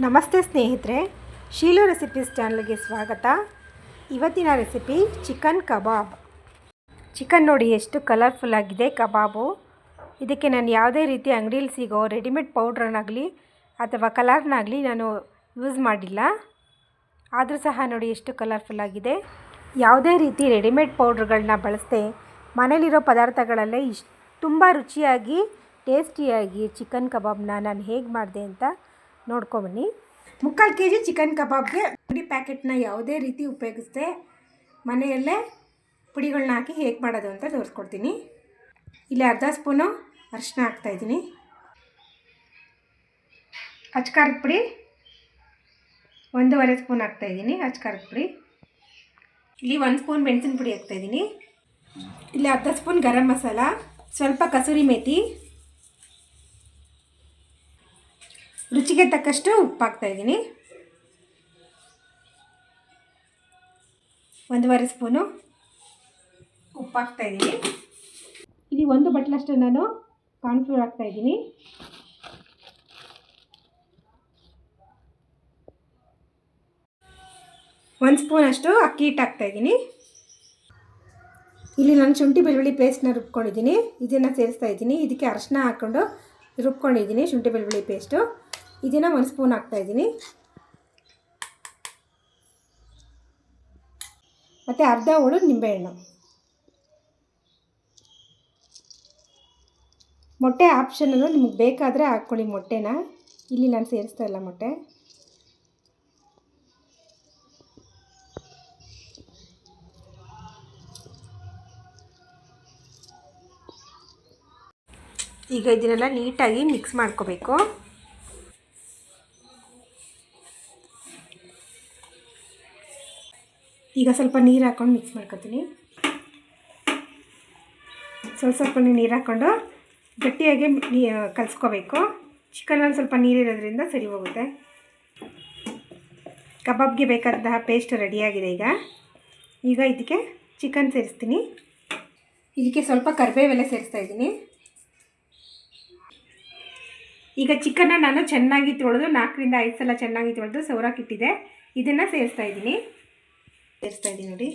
ನಮಸ್ತೆ ಸ್ನೇಹಿತರೆ, ಶೀಲು ರೆಸಿಪೀಸ್ ಚಾನಲ್ಗೆ ಸ್ವಾಗತ. ಇವತ್ತಿನ ರೆಸಿಪಿ ಚಿಕನ್ ಕಬಾಬ್. ಚಿಕನ್ ನೋಡಿ ಎಷ್ಟು ಕಲರ್ಫುಲ್ ಆಗಿದೆ ಕಬಾಬು. ಇದಕ್ಕೆ ನಾನು ಯಾವುದೇ ರೀತಿ ಅಂಗಡೀಲಿ ಸಿಗೋ ರೆಡಿಮೇಡ್ ಪೌಡ್ರನ್ನಾಗಲಿ ಅಥವಾ ಕಲರ್ನಾಗಲಿ ನಾನು ಯೂಸ್ ಮಾಡಿಲ್ಲ. ಆದರೂ ಸಹ ನೋಡಿ ಎಷ್ಟು ಕಲರ್ಫುಲ್ ಆಗಿದೆ. ಯಾವುದೇ ರೀತಿ ರೆಡಿಮೇಡ್ ಪೌಡ್ರ್ಗಳನ್ನ ಬಳಸದೆ ಮನೇಲಿರೋ ಪದಾರ್ಥಗಳಲ್ಲೇ ಇಷ್ಟು, ತುಂಬ ರುಚಿಯಾಗಿ ಟೇಸ್ಟಿಯಾಗಿ ಚಿಕನ್ ಕಬಾಬ್ನ ನಾನು ಹೇಗೆ ಮಾಡಿದೆ ಅಂತ ನೋಡ್ಕೊಬನ್ನಿ. ಮುಕ್ಕಾಲು ಕೆ ಜಿ ಚಿಕನ್ ಕಬಾಬ್ಗೆ ಪುಡಿ ಪ್ಯಾಕೆಟ್ನ ಯಾವುದೇ ರೀತಿ ಉಪಯೋಗಿಸ್ದೆ ಮನೆಯಲ್ಲೇ ಪುಡಿಗಳನ್ನ ಹಾಕಿ ಹೇಗೆ ಮಾಡೋದು ಅಂತ ತೋರಿಸ್ಕೊಡ್ತೀನಿ. ಇಲ್ಲಿ ಅರ್ಧ ಸ್ಪೂನು ಅರಿಶಿನ ಹಾಕ್ತಾಯಿದ್ದೀನಿ ಅಚ್ಕಾರದ ಪುಡಿ ಒಂದೂವರೆ ಸ್ಪೂನ್ ಹಾಕ್ತಾಯಿದ್ದೀನಿ ಅಚ್ಕಾರದ ಪುಡಿ. ಇಲ್ಲಿ ಒಂದು ಸ್ಪೂನ್ ಮೆಣಸಿನ ಪುಡಿ ಹಾಕ್ತಾಯಿದ್ದೀನಿ ಇಲ್ಲಿ ಅರ್ಧ ಸ್ಪೂನ್ ಗರಂ ಮಸಾಲ, ಸ್ವಲ್ಪ ಕಸೂರಿ ಮೇಥಿ ರುಚಿಗೆ ತಕ್ಕಷ್ಟು ಉಪ್ಪು ಹಾಕ್ತಾಯಿದ್ದೀನಿ ಒಂದೂವರೆ ಸ್ಪೂನು ಉಪ್ಪು ಹಾಕ್ತಾಯಿದ್ದೀನಿ ಇಲ್ಲಿ ಒಂದು ಬಟ್ಲಷ್ಟು ನಾನು ಕಾರ್ನ್ಫ್ಲೋರ್ ಹಾಕ್ತಾಯಿದ್ದೀನಿ ಒಂದು ಸ್ಪೂನಷ್ಟು ಅಕ್ಕಿ ಹಿಟ್ಟು ಹಾಕ್ತಾಯಿದ್ದೀನಿ ಇಲ್ಲಿ ನಾನು ಶುಂಠಿ ಬೆಳ್ಳುಳ್ಳಿ ಪೇಸ್ಟ್ನ ರುಬ್ಕೊಂಡಿದ್ದೀನಿ. ಇದನ್ನು ಸೇರಿಸ್ತಾ ಇದ್ದೀನಿ. ಇದಕ್ಕೆ ಅರಶಿನ ಹಾಕ್ಕೊಂಡು ರುಬ್ಕೊಂಡಿದ್ದೀನಿ ಶುಂಠಿ ಬೆಳ್ಳುಳ್ಳಿ ಪೇಸ್ಟು ಇದನ್ನು ಒಂದು ಸ್ಪೂನ್ ಹಾಕ್ತಾಯಿದ್ದೀನಿ ಮತ್ತು ಅರ್ಧ ಹೋಳು ನಿಂಬೆಹಣ್ಣು ಮೊಟ್ಟೆ ಆಪ್ಷನಲ್ಲು ನಿಮಗೆ ಬೇಕಾದರೆ ಹಾಕ್ಕೊಳ್ಳಿ ಮೊಟ್ಟೆನ. ಇಲ್ಲಿ ನಾನು ಸೇರಿಸ್ತಾ ಇಲ್ಲ ಮೊಟ್ಟೆ. ಈಗ ಇದನ್ನೆಲ್ಲ ನೀಟಾಗಿ ಮಿಕ್ಸ್ ಮಾಡ್ಕೋಬೇಕು. ಈಗ ಸ್ವಲ್ಪ ನೀರು ಹಾಕ್ಕೊಂಡು ಮಿಕ್ಸ್ ಮಾಡ್ಕೊತೀನಿ. ಸ್ವಲ್ಪ ಸ್ವಲ್ಪ ನೀರು ಹಾಕ್ಕೊಂಡು ಗಟ್ಟಿಯಾಗಿ ನೀ ಕಲಿಸ್ಕೋಬೇಕು. ಚಿಕನಲ್ಲಿ ಸ್ವಲ್ಪ ನೀರಿರೋದ್ರಿಂದ ಸರಿ ಹೋಗುತ್ತೆ. ಕಬಾಬ್ಗೆ ಬೇಕಾದಂತಹ ಪೇಸ್ಟ್ ರೆಡಿಯಾಗಿದೆ ಈಗ. ಈಗ ಇದಕ್ಕೆ ಚಿಕನ್ ಸೇರಿಸ್ತೀನಿ. ಇದಕ್ಕೆ ಸ್ವಲ್ಪ ಕರಿಬೇವೆಲ್ಲ ಸೇರಿಸ್ತಾ ಇದ್ದೀನಿ. ಈಗ ಚಿಕನ್ನ ನಾನು ಚೆನ್ನಾಗಿ ತೊಳೆದು ನಾಲ್ಕರಿಂದ ಐದು ಸಲ ಚೆನ್ನಾಗಿ ತೊಳೆದು ಸೌರಾಕಿಟ್ಟಿದೆ ಇದನ್ನು ಸೇರಿಸ್ತಾ ಇದ್ದೀನಿ. ಸೇರಿಸ್ತಾ ಇದ್ದೀನಿ ನೋಡಿ.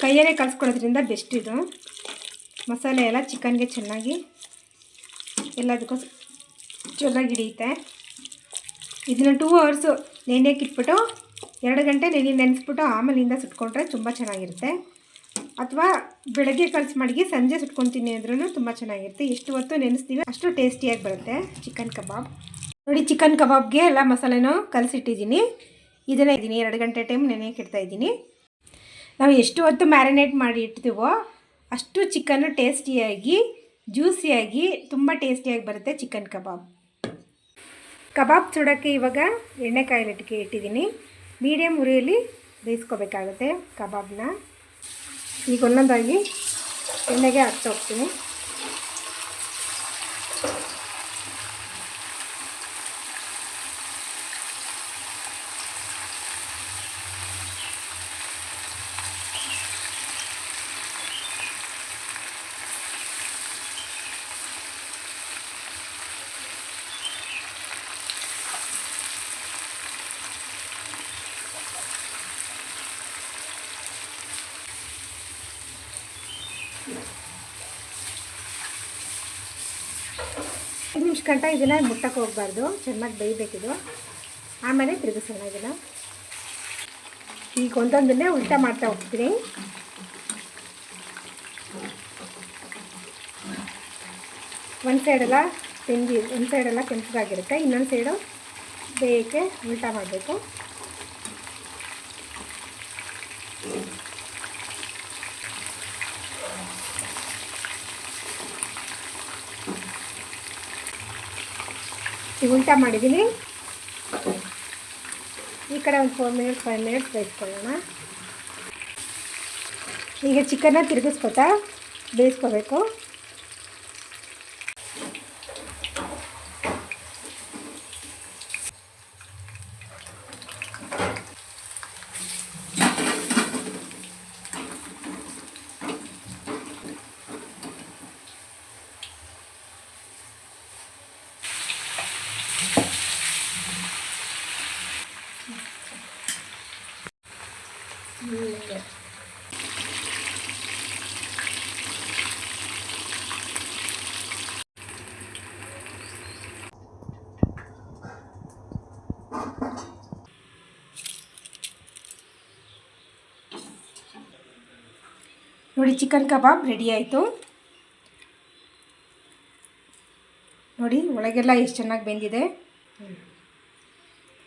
ಕೈಯಲ್ಲೇ ಕಲಿಸ್ಕೊಳ್ಳೋದ್ರಿಂದ ಬೆಸ್ಟ್ ಇದು. ಮಸಾಲೆ ಎಲ್ಲ ಚಿಕನ್ಗೆ ಚೆನ್ನಾಗಿ ಎಲ್ಲದಕ್ಕೂ ಚೆನ್ನಾಗಿ ಹಿಡಿಯುತ್ತೆ. ಇದನ್ನು ಟೂ ಅವರ್ಸು ನೆನೆಯಕ್ಕೆ ಇಟ್ಬಿಟ್ಟು ಎರಡು ಗಂಟೆ ನೆನೆ ನೆನೆಸ್ಬಿಟ್ಟು ಆಮೇಲಿಂದ ಸುಟ್ಕೊಂಡ್ರೆ ತುಂಬ ಚೆನ್ನಾಗಿರುತ್ತೆ. ಅಥವಾ ಬೆಳಗ್ಗೆ ಕಲ್ಸಿ ಮಡಗಿ ಸಂಜೆ ಸುಟ್ಕೊತೀನಿ ಅಂದ್ರೂ ತುಂಬ ಚೆನ್ನಾಗಿರುತ್ತೆ. ಎಷ್ಟು ಹೊತ್ತು ನೆನೆಸ್ತೀವಿ, ಅಷ್ಟು ಟೇಸ್ಟಿಯಾಗಿ ಬರುತ್ತೆ ಚಿಕನ್ ಕಬಾಬ್. ನೋಡಿ ಚಿಕನ್ ಕಬಾಬ್ಗೆ ಎಲ್ಲ ಮಸಾಲೆನೂ ಕಲಸಿಟ್ಟಿದ್ದೀನಿ. ಇದನ್ನೇ ಇದ್ದೀನಿ, ಎರಡು ಗಂಟೆ ಟೈಮ್ ನೆನೆಯಕ್ಕೆ ಇಡ್ತಾಯಿದ್ದೀನಿ ನಾವು ಎಷ್ಟು ಹೊತ್ತು ಮ್ಯಾರಿನೇಟ್ ಮಾಡಿ ಇಡ್ತೀವೋ ಅಷ್ಟು ಚಿಕನ್ನು ಟೇಸ್ಟಿಯಾಗಿ, ಜ್ಯೂಸಿಯಾಗಿ, ತುಂಬ ಟೇಸ್ಟಿಯಾಗಿ ಬರುತ್ತೆ ಚಿಕನ್ ಕಬಾಬ್. ಕಬಾಬ್ ಸುಡೋಕ್ಕೆ ಇವಾಗ ಎಣ್ಣೆ ಕಾಯಿಲಿಟ್ಟಿಗೆ ಇಟ್ಟಿದ್ದೀನಿ. ಮೀಡಿಯಮ್ ಉರಿಯಲ್ಲಿ ಬೇಯಿಸ್ಕೋಬೇಕಾಗುತ್ತೆ ಕಬಾಬ್ನ. ಈಗ ಒಂದೊಂದಾಗಿ ಎಣ್ಣೆಗೆ ಹಾಕ್ತಾ ಹೋಗ್ತೀನಿ. ಐದು ನಿಮಿಷ ಗಂಟ ಇದನ್ನು ಮುಟ್ಟಕ್ಕೆ ಹೋಗಬಾರ್ದು. ಚೆನ್ನಾಗಿ ಬೇಯಬೇಕಿದು. ಆಮೇಲೆ ತಿರುಗಿಸೋಣ ಇದನ್ನು. ಈಗ ಒಂದೊಂದನ್ನೇ ಉಲ್ಟಾ ಮಾಡ್ತಾ ಹೋಗ್ತೀನಿ. ಒಂದು ಸೈಡೆಲ್ಲ ತೆಂಗಿ, ಒಂದು ಸೈಡೆಲ್ಲ ಕೆಂಪಗಾಗಿರುತ್ತೆ. ಇನ್ನೊಂದು ಸೈಡು ಬೇಯಕ್ಕೆ ಉಲ್ಟಾ ಮಾಡಬೇಕು. ಈಗ ಮಾಡಿದ್ದೀನಿ. ಈ ಕಡೆ ಒಂದು ಫೋರ್ ಮಿನಿಟ್ಸ್ ಫೈವ್ ಮಿನಿಟ್ಸ್ ಬೇಯಿಸ್ಕೊಳ್ಳೋಣ ಈಗ ಚಿಕನ್ನ ತಿರುಗಿಸ್ಕೊತಾ ಬೇಯಿಸ್ಕೋಬೇಕು. ನೋಡಿ ಚಿಕನ್ ಕಬಾಬ್ ರೆಡಿ ಆಯಿತು. ನೋಡಿ ಒಳಗೆಲ್ಲ ಎಷ್ಟು ಚೆನ್ನಾಗಿ ಬೆಂದಿದೆ.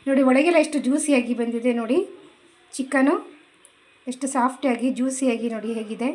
ನೋಡಿ ಒಳಗೆಲ್ಲ ಎಷ್ಟು ಜ್ಯೂಸಿಯಾಗಿ ಬಂದಿದೆ ನೋಡಿ ಚಿಕನು. ಎಷ್ಟು ಸಾಫ್ಟಾಗಿ ಜ್ಯೂಸಿಯಾಗಿ ನೋಡಿ ಹೇಗಿದೆ.